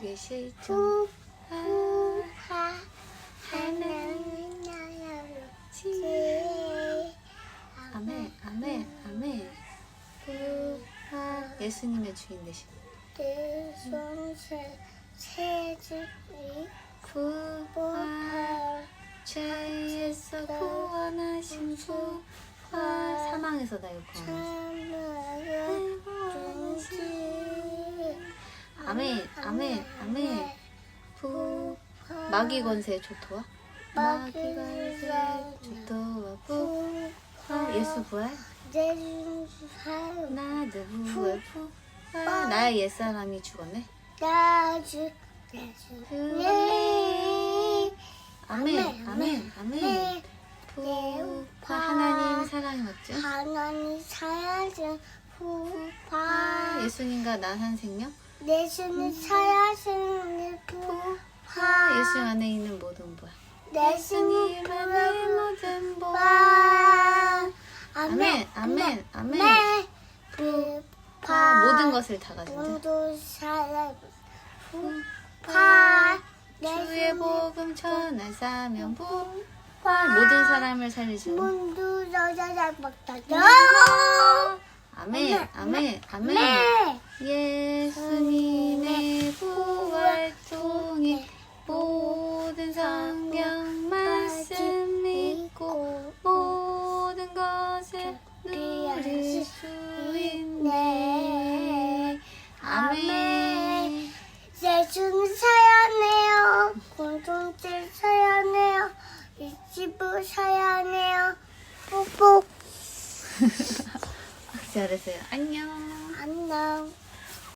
계시죠 부하 하나님 나라지. 아멘 아멘 아멘. 부하 예수님의 주인 되신 대손세 세주이 부하 부하 죄에서 구원하신 부하 사망에서 나를 구원하신 참나의 중지 아멘 아멘 아멘 부 마귀 권세 조토와? 마귀 권세 조토와 부하 예수 부활? 사유 나도 부활. 부활 나의 옛사람이 죽었네. 나주 내주 네. 아멘 아멘 아멘 부하 하나님 사랑이 맞죠? 하나님 사야신 후파 아, 예수님과 나산 생명 내주는 사야신 아, 후파 예수 안에 있는 모든 내주는 예수님 안에 모든 바. 아멘 아멘 아멘 네다 모든 것을 다 가진다 모두 살아고. 후파 주의 복음 전할 사명 부활 모든 사람을 살리시고 모두 여자잘 먹다요 아멘 아멘 아멘 이집을 사야네요. 뽀뽀. 잘했어요. 안녕. 안녕